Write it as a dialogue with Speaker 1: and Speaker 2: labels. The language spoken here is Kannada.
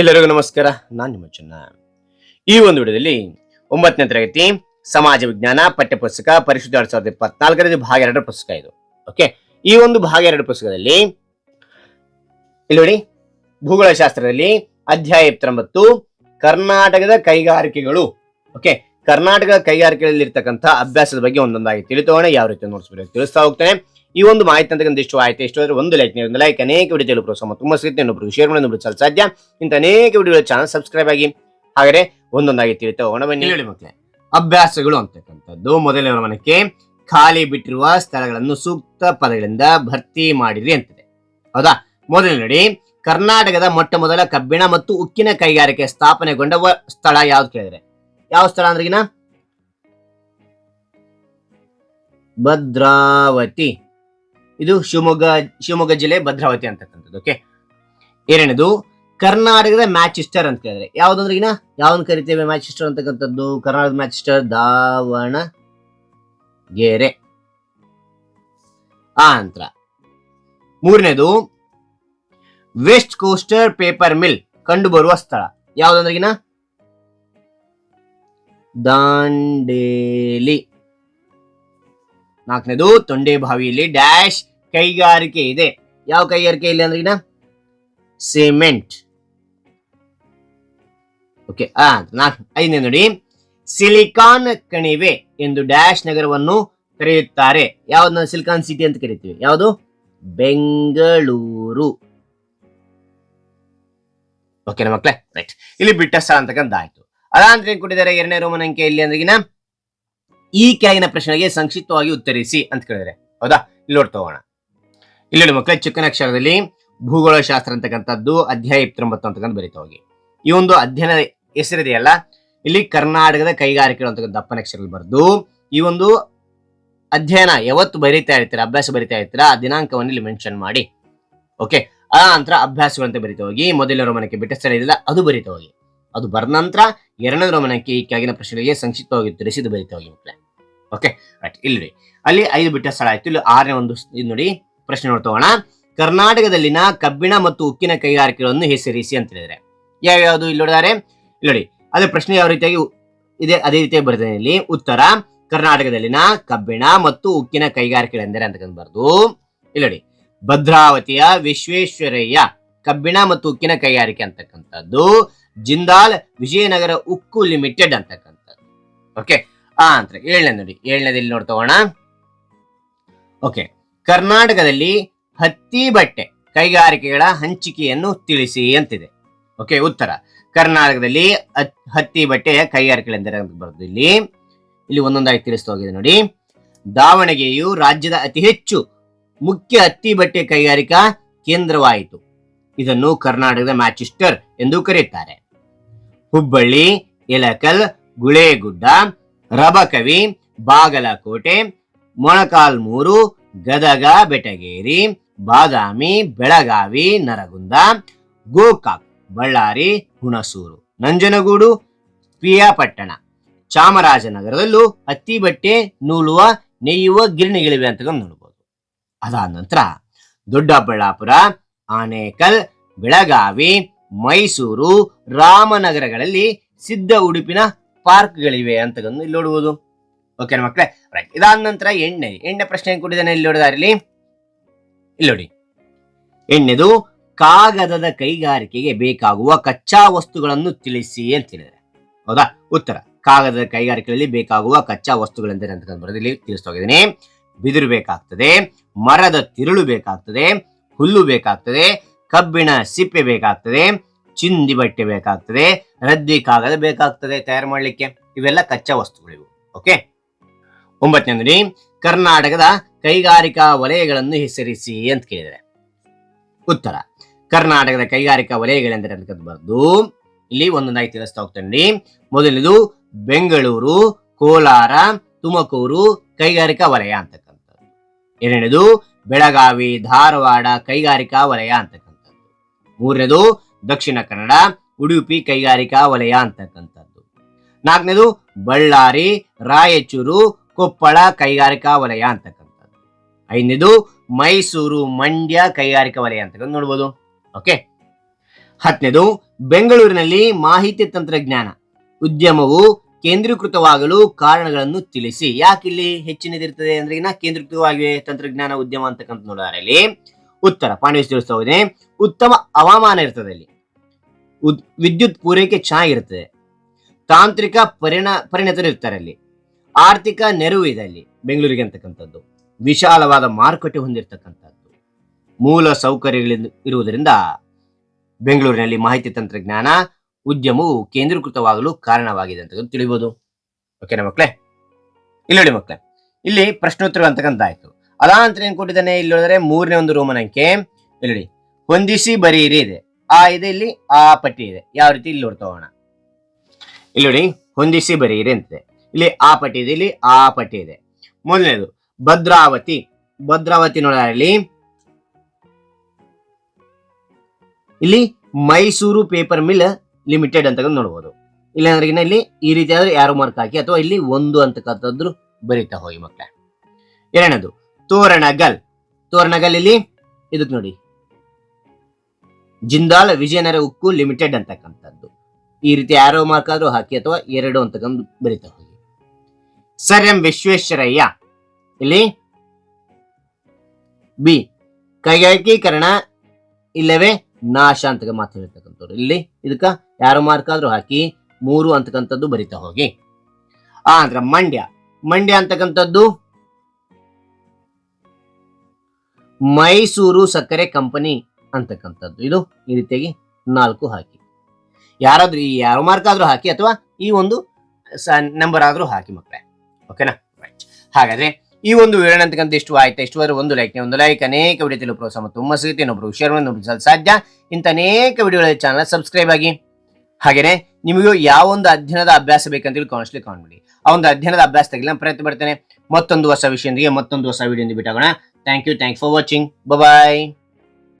Speaker 1: ಎಲ್ಲರಿಗೂ ನಮಸ್ಕಾರ, ನಾನು ನಿಮ್ಮ ಚೆನ್ನ. ಈ ಒಂದು ವಿಡಿಯೋದಲ್ಲಿ ಒಂಬತ್ತನೇ ತರಗತಿ ಸಮಾಜ ವಿಜ್ಞಾನ ಪಠ್ಯಪುಸ್ತಕ ಪರಿಶುದ್ಧ ಎರಡ್ ಸಾವಿರದ ಇಪ್ಪತ್ನಾಲ್ಕರಲ್ಲಿ ಭಾಗ ಎರಡರ ಪುಸ್ತಕ ಇದು ಓಕೆ ಈ ಒಂದು ಭಾಗ ಎರಡು ಪುಸ್ತಕದಲ್ಲಿ, ಇಲ್ಲಿ ನೋಡಿ, ಭೂಗೋಳಶಾಸ್ತ್ರದಲ್ಲಿ ಅಧ್ಯಾಯ ಇಪ್ಪತ್ತೊಂಬತ್ತು, ಕರ್ನಾಟಕದ ಕೈಗಾರಿಕೆಗಳು ಓಕೆ ಕರ್ನಾಟಕದ ಕೈಗಾರಿಕೆಗಳಲ್ಲಿ ಇರ್ತಕ್ಕಂಥ ಅಭ್ಯಾಸದ ಬಗ್ಗೆ ಒಂದೊಂದಾಗಿ ತಿಳಿತೋಣ, ಯಾವ ರೀತಿ ನೋಡಿಸ್ಬೇಕು ತಿಳಿಸ್ತಾ ಹೋಗ್ತಾನೆ. ಈ ಒಂದು ಮಾಹಿತಿ ಅಂತಕ್ಕಂಥ ಇಷ್ಟು ಆಯ್ತು. ಇಷ್ಟು ಆದರೆ ಒಂದು ಲೈಕ್ ನೀವು ಒಂದು ಲೈಕ್ ಅನೇಕ ವಿಡಿಯೋ ತಿಳಿದು ಪ್ರೋತ್ಸಾಹ ತುಂಬಾ ಸಿಗುತ್ತೆ. ಶೇರ್ ಮಾಡಿ ಚಲ ಸಾಧ್ಯ. ಇಂಥ ಅನೇಕ ವಿಡಿಯೋ ಚಾನಲ್ ಸಬ್ಸ್ಕ್ರೈಬ್ ಆಗಿ ಹಾಗೆ ಒಂದೊಂದಾಗಿ ತಿಳಿತಾ ಹೋಗೋಣ ಬನ್ನಿ. ಹೇಳಿ ಮಕ್ಕಳೇ ಅಭ್ಯಾಸಗಳು ಅಂತಕ್ಕಂಥದ್ದು. ಮೊದಲನೇ ಗಮನಕ್ಕೆ ಖಾಲಿ ಬಿಟ್ಟಿರುವ ಸ್ಥಳಗಳನ್ನು ಸೂಕ್ತ ಪದಗಳಿಂದ ಭರ್ತಿ ಮಾಡಿರಿ ಅಂತಿದೆ. ಹೌದಾ? ಮೊದಲನೇ ನೋಡಿ, ಕರ್ನಾಟಕದ ಮೊಟ್ಟ ಮೊದಲ ಕಬ್ಬಿಣ ಮತ್ತು ಉಕ್ಕಿನ ಕೈಗಾರಿಕೆ ಸ್ಥಾಪನೆಗೊಂಡ ಸ್ಥಳ ಯಾವ್ದು ಕೇಳಿದ್ರೆ? ಯಾವ ಸ್ಥಳ ಅಂದ್ರಿಗಿನ ಭದ್ರಾವತಿ. ಇದು ಶಿವಮೊಗ್ಗ ಶಿವಮೊಗ್ಗ ಜಿಲ್ಲೆ ಭದ್ರಾವತಿ ಅಂತಕ್ಕಂಥದ್ದು ಓಕೆ ಎರಡನೇದು, ಕರ್ನಾಟಕದ ಮ್ಯಾಚಿಸ್ಟರ್ ಅಂತ ಕೇಳಿದ್ರೆ ಯಾವ್ದಂದ್ರಿಗಿನ ಯಾವ್ದನ್ನ ಕರಿತೇವೆ ಮ್ಯಾಚಿಸ್ಟರ್ ಅಂತಕ್ಕಂಥದ್ದು? ಕರ್ನಾಟಕದ ಮ್ಯಾಚಿಸ್ಟರ್ ದಾವಣಗೆರೆ. ಆ ನಂತರ, ಮೂರನೇದು, ವೆಸ್ಟ್ ಕೋಸ್ಟರ್ ಪೇಪರ್ ಮಿಲ್ ಕಂಡು ಬರುವ ಸ್ಥಳ ಈಗ ದಾಂಡೇಲಿ. ನಾಲ್ಕನೇದು ತೊಂಡೆ ಬಾವಿಯಲ್ಲಿ ಡ್ಯಾಶ್ ಕೈಗಾರಿಕೆ ಇದೆ. ಯಾವ ಕೈಗಾರಿಕೆ ಇಲ್ಲಿ ಈಗ ಸಿಮೆಂಟ್. ಓಕೆ ಆ ಐದನೇ ನೋಡಿ. ಸಿಲಿಕಾನ್ ಕಣಿವೆ ಎಂದು ಡ್ಯಾಶ್ ನಗರವನ್ನು ಕರೆಯುತ್ತಾರೆ. ಯಾವ್ದನ್ನ ಸಿಲಿಕಾನ್ ಸಿಟಿ ಅಂತ ಕರೀತೀವಿ? ಯಾವುದು? ಬೆಂಗಳೂರು. ಓಕೆನಾ ಮಕ್ಳೇ ರೈಟ್ ಇಲ್ಲಿ ಬಿಟ್ಟ ಸ್ಥಳ ಅಂತಕ್ಕಂಥ ಆಯ್ತು ಅದಾದ್ರೆ ಏನ್ ಕೊಟ್ಟಿದ್ದಾರೆ? ಎರಡನೇ ರೋಮನ್ ಅಂಕೆ ಇಲ್ಲಿ ಅಂದ್ರಿಗಿನ ಈ ಕೆಳಗಿನ ಪ್ರಶ್ನೆಗೆ ಸಂಕ್ಷಿಪ್ತವಾಗಿ ಉತ್ತರಿಸಿ ಅಂತ ಕೇಳಿದ್ರೆ. ಹೌದಾ? ಇಲ್ಲಿ ನೋಡಿ ತಗೋಣ. ಇಲ್ಲಿ ಚಿಕ್ಕನಕ್ಷರದಲ್ಲಿ ಚಿಕ್ಕನ ಅಕ್ಷರದಲ್ಲಿ ಭೂಗೋಳ ಶಾಸ್ತ್ರ ಅಂತಕ್ಕಂಥದ್ದು ಅಧ್ಯಾಯ ಇಪ್ಪತ್ತೊಂಬತ್ತು ಅಂತಕ್ಕಂಥ ಬರೀತಾ ಹೋಗಿ. ಈ ಒಂದು ಅಧ್ಯಯನ ಹೆಸರಿದೆಯಲ್ಲ? ಇಲ್ಲಿ ಕರ್ನಾಟಕದ ಕೈಗಾರಿಕೆಗಳು ಅಂತಕ್ಕಂಥ ದಪ್ಪನ ಅಕ್ಷರದಲ್ಲಿ ಬರೆದು, ಈ ಒಂದು ಅಧ್ಯಯನ ಯಾವತ್ತು ಬರೀತಾ ಇರ್ತೀರ, ಅಭ್ಯಾಸ ಬರೀತಾ ಇರ್ತೀರ, ಆ ದಿನಾಂಕವನ್ನು ಇಲ್ಲಿ ಮೆನ್ಷನ್ ಮಾಡಿ. ಓಕೆ ಆ ನಂತರ ಅಭ್ಯಾಸಗಳಂತೆ ಬರೀತಾ ಹೋಗಿ ಮೊದಲ ರೋಮನಕ್ಕೆ ಬಿಟ್ಟ ಸ್ಥಳ ಇದೆಯಲ್ಲ ಅದು ಬರೀತಾ ಹೋಗಿ. ಅದು ಬರೆದ ನಂತರ ಎರಡನೇ ರೋಮನಕ್ಕೆ ಈ ಕೆಳಗಿನ ಪ್ರಶ್ನೆಗಳಿಗೆ ಸಂಕ್ಷಿಪ್ತವಾಗಿ ಉತ್ತರಿಸಿ ಇದು ಬರೀತಾ ಹೋಗಿ ಮಕ್ಕಳೇ ಓಕೆ ರೈಟ್ ಇಲ್ಲಿ ನೋಡಿ. ಅಲ್ಲಿ ಐದು ಬಿಟ್ಟ ಸ್ಥಳ ಆಯ್ತು. ಇಲ್ಲಿ ಆರನೇ ಒಂದು ಇದು ನೋಡಿ, ಪ್ರಶ್ನೆ ನೋಡ್ತೋಣ ಕರ್ನಾಟಕದಲ್ಲಿನ ಕಬ್ಬಿಣ ಮತ್ತು ಉಕ್ಕಿನ ಕೈಗಾರಿಕೆಗಳನ್ನು ಹೆಸರಿಸಿ ಅಂತ ಹೇಳಿದ್ರೆ. ಯಾವ್ಯಾವುದು ಇಲ್ಲಿ ನೋಡಿದಾರೆ? ಇಲ್ಲಿ ನೋಡಿ, ಅದೇ ಪ್ರಶ್ನೆ ಯಾವ ರೀತಿಯಾಗಿ ಇದೆ, ಅದೇ ರೀತಿಯಾಗಿ ಬರ್ತದೆ ಇಲ್ಲಿ. ಉತ್ತರ, ಕರ್ನಾಟಕದಲ್ಲಿನ ಕಬ್ಬಿಣ ಮತ್ತು ಉಕ್ಕಿನ ಕೈಗಾರಿಕೆಗಳೆಂದರೆ ಅಂತ ಬರ್ದು ಇಲ್ಲಿ ನೋಡಿ, ಭದ್ರಾವತಿಯ ವಿಶ್ವೇಶ್ವರಯ್ಯ ಕಬ್ಬಿಣ ಮತ್ತು ಉಕ್ಕಿನ ಕೈಗಾರಿಕೆ ಅಂತಕ್ಕಂಥದ್ದು. ಜಿಂದಾಲ್ ವಿಜಯನಗರ ಉಕ್ಕು ಲಿಮಿಟೆಡ್ ಅಂತಕ್ಕಂಥದ್ದು. ಓಕೆ ಆ ಅಂತ ಏಳನೇ ನೋಡಿ, ಏಳನೇದಲ್ಲಿ ನೋಡ್ತೋಣ ಓಕೆ ಕರ್ನಾಟಕದಲ್ಲಿ ಹತ್ತಿ ಬಟ್ಟೆ ಕೈಗಾರಿಕೆಗಳ ಹಂಚಿಕೆಯನ್ನು ತಿಳಿಸಿ ಅಂತಿದೆ. ಓಕೆ ಉತ್ತರ. ಕರ್ನಾಟಕದಲ್ಲಿ ಹತ್- ಹತ್ತಿ ಬಟ್ಟೆಯ ಕೈಗಾರಿಕೆಗಳೆಂದರೆ ಬರೋದು ಇಲ್ಲಿ. ಇಲ್ಲಿ ಒಂದೊಂದಾಗಿ ತಿಳಿಸ್ತಾ ಹೋಗಿದೆ ನೋಡಿ. ದಾವಣಗೆರೆಯು ರಾಜ್ಯದ ಅತಿ ಹೆಚ್ಚು ಮುಖ್ಯ ಹತ್ತಿ ಬಟ್ಟೆ ಕೈಗಾರಿಕಾ ಕೇಂದ್ರವಾಯಿತು. ಇದನ್ನು ಕರ್ನಾಟಕದ ಮ್ಯಾಚಿಸ್ಟರ್ ಎಂದು ಕರೆಯುತ್ತಾರೆ. ಹುಬ್ಬಳ್ಳಿ ಎಲಕಲ್ ಗುಳೇಗುಡ್ಡ ರಬಕವಿ, ಬಾಗಲಕೋಟೆ ಮೊಳಕಾಲ್ಮೂರು ಗದಗ, ಬೆಟಗೇರಿ, ಬಾದಾಮಿ, ಬೆಳಗಾವಿ, ನರಗುಂದ, ಗೋಕಾಕ್, ಬಳ್ಳಾರಿ, ಹುಣಸೂರು, ನಂಜನಗೂಡು, ಪಿಯಾಪಟ್ಟಣ, ಚಾಮರಾಜನಗರದಲ್ಲೂ ಹತ್ತಿ ಬಟ್ಟೆ ನೂಲುವ, ನೆಯ್ಯುವ ಗಿರಣಿಗಳಿವೆ ಅಂತ ನೋಡ್ಬೋದು ಅದಾದ ನಂತರ ದೊಡ್ಡಬಳ್ಳಾಪುರ, ಆನೇಕಲ್, ಬೆಳಗಾವಿ, ಮೈಸೂರು, ರಾಮನಗರಗಳಲ್ಲಿ ಸಿದ್ಧ ಉಡುಪಿನ ಪಾರ್ಕ್ಗಳಿವೆ ಅಂತ ಇಲ್ಲಿ ನೋಡುವುದು. ಓಕೆ ಮಕ್ಕಳೇ ರೈಟ್ ಇದಾದ ನಂತರ ಎಣ್ಣೆ. ಎಣ್ಣೆ ಪ್ರಶ್ನೆ ಕೊಟ್ಟಿದ್ದಾನೆ ಇಲ್ಲಿ ನೋಡಿದಾರೆ ಇಲ್ಲಿ ಇಲ್ಲಿ ನೋಡಿ. ಎಣ್ಣೆದು ಕಾಗದದ ಕೈಗಾರಿಕೆಗೆ ಬೇಕಾಗುವ ಕಚ್ಚಾ ವಸ್ತುಗಳನ್ನು ತಿಳಿಸಿ ಅಂತ ಹೇಳಿದರೆ ಹೌದಾ? ಉತ್ತರ. ಕಾಗದದ ಕೈಗಾರಿಕೆಗಳಲ್ಲಿ ಬೇಕಾಗುವ ಕಚ್ಚಾ ವಸ್ತುಗಳೆಂದರೆ ಅಂತ ಬರೋದು ಇಲ್ಲಿ ತಿಳಿಸ್ತಾ ಹೋಗಿದ್ದೀನಿ. ಬಿದಿರು ಬೇಕಾಗ್ತದೆ, ಮರದ ತಿರುಳು ಬೇಕಾಗ್ತದೆ, ಹುಲ್ಲು ಬೇಕಾಗ್ತದೆ, ಕಬ್ಬಿಣ ಸಿಪ್ಪೆ ಬೇಕಾಗ್ತದೆ ಚಿಂದಿ ಬಟ್ಟೆ ಬೇಕಾಗ್ತದೆ, ರದ್ದಿ ಕಾಗದ ಬೇಕಾಗ್ತದೆ ತಯಾರು ಮಾಡಲಿಕ್ಕೆ. ಇವೆಲ್ಲ ಕಚ್ಚಾ ವಸ್ತುಗಳಿವು. ಓಕೆ ಒಂಬತ್ತನೇ ಕರ್ನಾಟಕದ ಕೈಗಾರಿಕಾ ವಲಯಗಳನ್ನು ಹೆಸರಿಸಿ ಅಂತ ಕೇಳಿದರೆ. ಉತ್ತರ, ಕರ್ನಾಟಕದ ಕೈಗಾರಿಕಾ ವಲಯಗಳೆಂದರೆ ಅಂತ ಬರೆದು ಇಲ್ಲಿ ಒಂದೊಂದಾಗಿ ತಿಳಿಸ್ತಾ ಹೋಗ್ತೇನೆ ಮೊದಲನೇದು ಬೆಂಗಳೂರು, ಕೋಲಾರ, ತುಮಕೂರು ಕೈಗಾರಿಕಾ ವಲಯ ಅಂತಕ್ಕಂಥದ್ದು. ಎರಡನೇದು ಬೆಳಗಾವಿ, ಧಾರವಾಡ ಕೈಗಾರಿಕಾ ವಲಯ ಅಂತಕ್ಕಂಥದ್ದು. ಮೂರನೇದು ದಕ್ಷಿಣ ಕನ್ನಡ, ಉಡುಪಿ, ಕೈಗಾರಿಕಾ ವಲಯ ಅಂತಕ್ಕಂಥದ್ದು. ನಾಲ್ಕನೇದು, ಬಳ್ಳಾರಿ, ರಾಯಚೂರು, ಕೊಪ್ಪಳ, ಕೈಗಾರಿಕಾ ವಲಯ ಅಂತಕ್ಕಂಥದ್ದು. ಐದನೇದು, ಮೈಸೂರು, ಮಂಡ್ಯ, ಕೈಗಾರಿಕಾ ವಲಯ ಅಂತಕ್ಕಂಥ ನೋಡ್ಬೋದು. ಓಕೆ? ಹತ್ತನೇದು, ಬೆಂಗಳೂರಿನಲ್ಲಿ ಮಾಹಿತಿ ತಂತ್ರಜ್ಞಾನ, ಉದ್ಯಮವು ಕೇಂದ್ರೀಕೃತವಾಗಲು ಕಾರಣಗಳನ್ನು ತಿಳಿಸಿ. ಯಾಕೆ ಇಲ್ಲಿ ಹೆಚ್ಚಿನದಿರ್ತದೆ ಅಂದ್ರೆ ಇನ್ನ ಕೇಂದ್ರೀಕೃತವಾಗಿ ತಂತ್ರಜ್ಞಾನ, ಉದ್ಯಮ ಅಂತಕ್ಕಂಥ ನೋಡಿದ್ರೆ ಉತ್ತರ ಪಾಂಡವೇಶ್ ತಿಳಿಸ್ತಾ ಉತ್ತಮ ಹವಾಮಾನ ಇರ್ತದೆ ಅಲ್ಲಿ. ವಿದ್ಯುತ್ ಪೂರೈಕೆ ಚೆನ್ನಾಗಿರ್ತದೆ ತಾಂತ್ರಿಕ ಪರಿಣ, ಪರಿಣತರು ಇರ್ತಾರೆ ಅಲ್ಲಿ. ಆರ್ಥಿಕ ನೆರವು ಇದೆ ಅಲ್ಲಿ, ಬೆಂಗಳೂರಿಗೆ ಅಂತಕ್ಕಂಥದ್ದು. ವಿಶಾಲವಾದ ಮಾರುಕಟ್ಟೆ ಹೊಂದಿರತಕ್ಕಂಥದ್ದು. ಮೂಲ ಸೌಕರ್ಯಗಳಿಂದ ಇರುವುದರಿಂದ ಬೆಂಗಳೂರಿನಲ್ಲಿ ಮಾಹಿತಿ ತಂತ್ರಜ್ಞಾನ, ಉದ್ಯಮವು ಕೇಂದ್ರೀಕೃತವಾಗಲು ಕಾರಣವಾಗಿದೆ ಅಂತ ತಿಳಿಬಹುದು ಓಕೆನಾ ಮಕ್ಕಳೇ ಇಲ್ಲಿ ನೋಡಿ ಮಕ್ಕಳೇ ಇಲ್ಲಿ ಪ್ರಶ್ನೋತ್ತರ ಅಂತಕ್ಕಂಥ ಆಯ್ತು ಅದಾನಂತರ ಏನ್ ಕೊಟ್ಟಿದ್ದಾನೆ, ಇಲ್ಲಿ ಮೂರನೇ ಒಂದು ರೋಮನ್ ಅಂಕೆ ಇಲ್ಲಿ ಹೊಂದಿಸಿ ಬರೀರಿ ಇದೆ. ಆ ಇದೆ ಇಲ್ಲಿ, ಆ ಪಟ್ಟಿ ಇದೆ. ಯಾವ ರೀತಿ ಇಲ್ಲಿ ಹೋಗೋಣ ಇಲ್ಲಿ ನೋಡಿ, ಹೊಂದಿಸಿ ಬರೀರಿ ಅಂತಿದೆ. ಇಲ್ಲಿ ಆ ಪಟ್ಟಿ ಇದೆ, ಇಲ್ಲಿ ಆ ಪಟ್ಟಿ ಇದೆ. ಮೊದಲನೇದು, ಭದ್ರಾವತಿ. ಭದ್ರಾವತಿ ನೋಡಿ ಇಲ್ಲಿ ಮೈಸೂರು ಪೇಪರ್ ಮಿಲ್ ಲಿಮಿಟೆಡ್ ಅಂತ ನೋಡ್ಬೋದು. ಇಲ್ಲ ಅಂದ್ರೆ ಇಲ್ಲಿ ಈ ರೀತಿ ಆದ್ರೆ ಯಾರು ಮಾರ್ಕ್ ಹಾಕಿ ಅಥವಾ ಇಲ್ಲಿ ಒಂದು ಅಂತಕ್ಕಂಥದ್ದು ಬರೀತಾ ಹೋಗಿ ಮಕ್ಕಳ ಎರಡನೇದು, ತೋರಣಗಲ್. ತೋರಣಗಲ್ ಇಲ್ಲಿ ಇದಕ್ ನೋಡಿ. ಜಿಂದಾಲ್ ವಿಜಯನಗರ ಉಕ್ಕು ಲಿಮಿಟೆಡ್ ಅಂತಕ್ಕಂಥದ್ದು. ಈ ರೀತಿ ಯಾರೋ ಮಾರ್ಕ್ ಆದ್ರೂ ಹಾಕಿ ಅಥವಾ ಎರಡು ಅಂತಕ್ಕಂಥ ಬರೀತಾ ಹೋಗಿ. Sir M Visvesvaraya. ಇಲ್ಲಿ ಬಿ. ಕೈಗಾರಿಕೀಕರಣ ಇಲ್ಲವೇ ನಾಶ ಅಂತ ಮಾತಾಡಿರ್ತಕ್ಕಂಥವ್ರು ಇಲ್ಲಿ ಇದಕ್ಕ ಯಾರು ಮಾರ್ಕ್ ಆದ್ರೂ ಹಾಕಿ ಮೂರು ಅಂತಕ್ಕಂಥದ್ದು ಬರಿತಾ ಹೋಗಿ. ಆ ಅಂದ್ರೆ ಮಂಡ್ಯ. ಮಂಡ್ಯ ಅಂತಕ್ಕಂಥದ್ದು ಮೈಸೂರು ಸಕ್ಕರೆ ಕಂಪನಿ. ಅಂತಕ್ಕಂಥದ್ದು. ಇದು ಈ ರೀತಿಯಾಗಿ ನಾಲ್ಕು ಹಾಕಿ. ಯಾರಾದ್ರೂ ಈ ಯಾರು ಮಾರ್ಕ್ ಆದ್ರೂ ಹಾಕಿ ಅಥವಾ ಈ ಒಂದು ನಂಬರ್ ಆದ್ರೂ ಹಾಕಿ ಮಕ್ಕಳೇ ಓಕೆನಾ ರೈಟ್ ಹಾಗಾದ್ರೆ ಈ ಒಂದು ವಿವರಣೆ ಅಂತಕ್ಕಂಥ ಇಷ್ಟು ಆಯ್ತಾ? ಇಷ್ಟುವರೆ ಒಂದು ಲೈಕ್ ಒಂದು ಲೈಕ್ ಅನೇಕ ವಿಡಿಯೋ ತಿಳಿಯೋ ಪ್ರೋತ್ಸಾಹ ಮತ್ತು ತುಂಬ ಸಿಗುತ್ತೆ. ಇನ್ನೊಬ್ರು ಶೇರ್ ಮಾಡಿ ಸಾಧ್ಯ. ಇಂಥ ಅನೇಕ ವಿಡಿಯೋಗಳ ಚಾನಲ್ ಸಬ್ಸ್ಕ್ರೈಬ್ ಆಗಿ. ಹಾಗೇನೆ ನಿಮಗೂ ಯಾವ ಒಂದು ಅಧ್ಯಯನದ ಅಭ್ಯಾಸ ಬೇಕಂತೇಳಿ ಕಾಣಿಸ್ಲಿ ಕಾಣ್ಬಿಡಿ. ಆ ಒಂದು ಅಧ್ಯಯನದ ಅಭ್ಯಾಸ ತೆಗಿಲ್ಲ ಪ್ರಯತ್ನ ಪಡ್ತೇನೆ. ಮತ್ತೊಂದು ಹೊಸ ವಿಷಯದೊಂದಿಗೆ ಮತ್ತೊಂದು ಹೊಸ ವಿಡಿಯೋದಿಂದ ಬಿಟ್ಟಾಗೋಣ thank you thank for watching bye